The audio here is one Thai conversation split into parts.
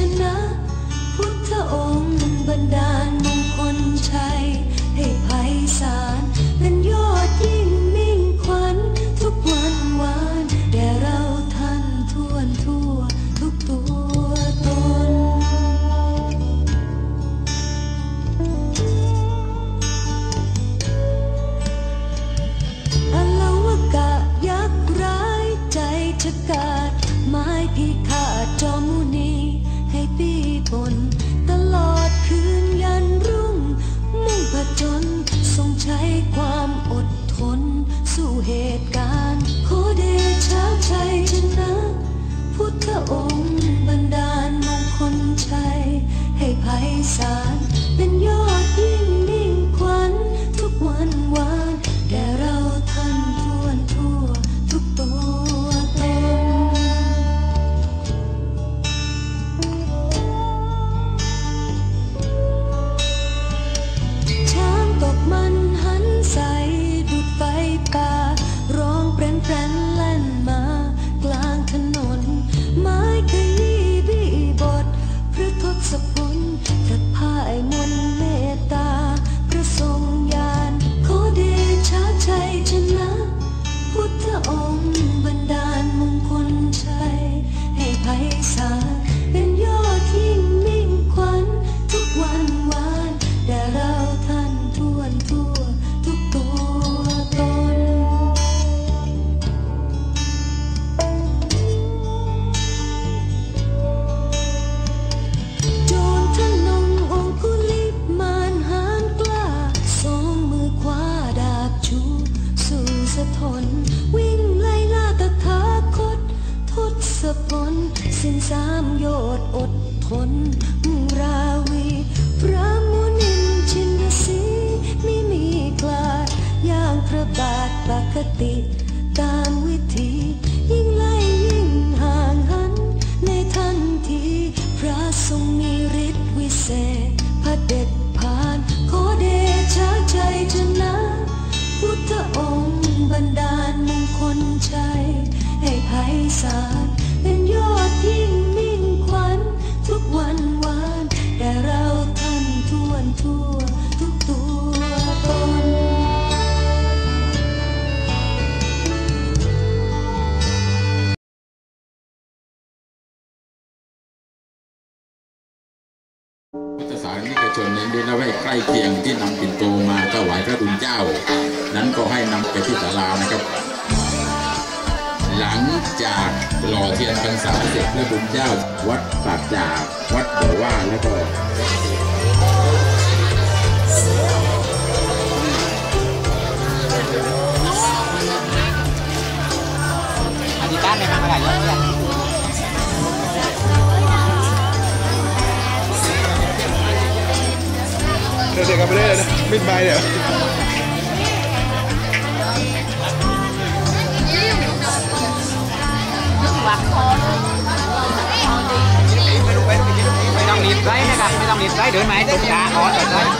真的 สิ้นสามโยดอดทนราวี พระมุนินชินสีไม่มีคลาดย่างพระบาทปกติานิกชนนั้นได้ไว้ใกล้เคียงที่นำปิ่นโตมาถวายพระคุณเจ้า นั้นก็ให้นำไปที่ศาลานะครับ หลังจากหล่อเทียนพรรษาเสร็จพระคุณเจ้า วัดปากจ่าวัดบ่ว่าแล้วก็อธิการในทางอะไรเยอะแยะ ด็กกันไปได้เลยนะมิดไบเนี่ยไม่ต้องรีบไล่นะครับไม่ต้องรีบไล่เดินไหมตุ๊กตาขอเดินไลย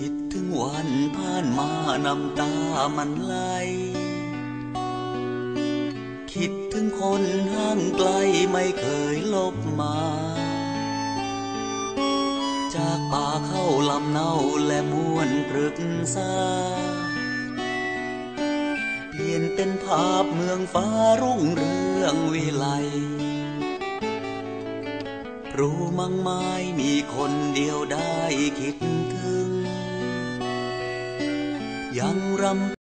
คิดถึงวันผ่านมาน้ำตามันไหล คิดถึงคนห่างไกลไม่เคยลบมา จากป่าเข้าลำเนาและมวนปรึกษา เปลี่ยนเป็นภาพเมืองฟ้ารุ่งเรืองวิไลรู้มั้งไม้มีคนเดียวได้คิด ยังรำ